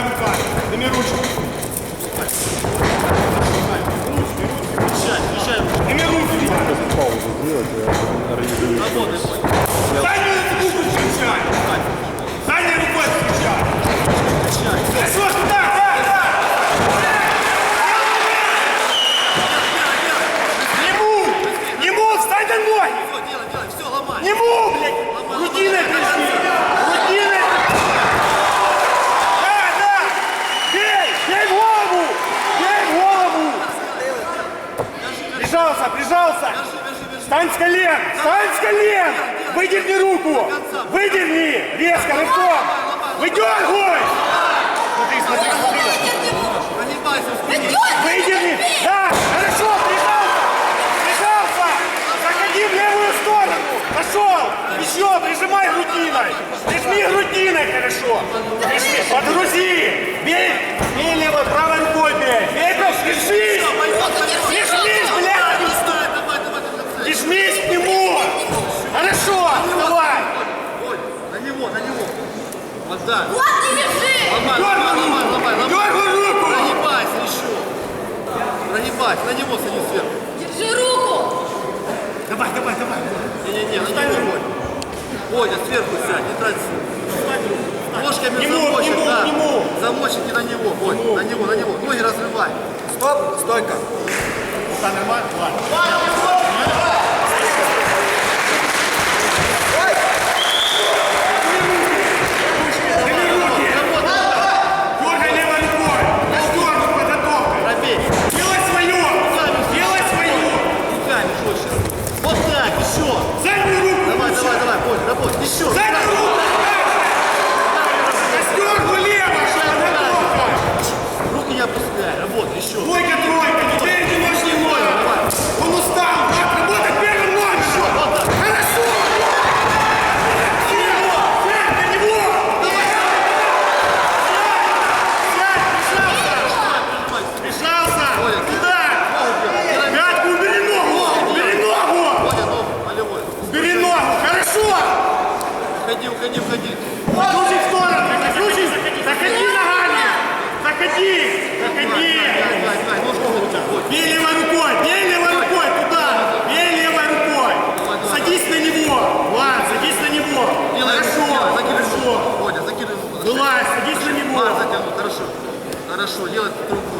Вторая рука. Дами ручку. Ручки, ручки. Мешай, мешай. Дами ручки. Сейчас паузу сделать, я организую. Работай, Заднюю руку встречай. Задней рукой встречай. Встречай. Слушай, так, так, так. Нему! Нему, встань домой! Нему, блядь! Грудиной пришли! Прижался, прижался! Встань с колен! Встань с колен! Выдерни руку! Выдерни! Резко, рывком! Выдергивай! Смотри, смотри, смотри! Выдерни! Да! Хорошо! Прижался! Прижался! Заходи в левую сторону! Пошел! Еще! Прижимай грудиной хорошо! Прижми! Подгрузи! Бей! Бей левой, правой рукой бей! Бей, прижми! Прижмись, блядь! Давай, давай, давай, давай. Прижмись к нему! Хорошо! Давай! Ой, на него, на него. Так. Вот не лежи! Ломай, ломай, ломай, ломай, ломай. Дергай руку! Прогибайся еще. Прогибайся, на него садись сверху. Держи руку! Давай, давай, давай! Не-не-не, на него, Бодя. Бодя, сверху сядь, не трать силы. Ножками Нему, замочек, нему, да. нему. Замочек и на него, Бодь, на него, на него. Ноги разрывай. Стоп, стойка. Está нормально? Ладно. Бери руки! Дергай левой рукой! Раздернут подготовкой! Пробей. Делай свое! Делай свое! Руками жестче. Вот так, еще. Заднюю руку! Давай, давай, давай, Бодь, работай. Уходи, уходи, уходи. Заходи в сторону! Заходи! Заходи ногами! Заходи! Заходи! Бей левой рукой! Бей левой рукой! Туда! Бей левой рукой! Садись на него! Влад, садись на него! Хорошо! Хорошо! Вылазь, садись на него! Хорошо. Хорошо, делай рукой.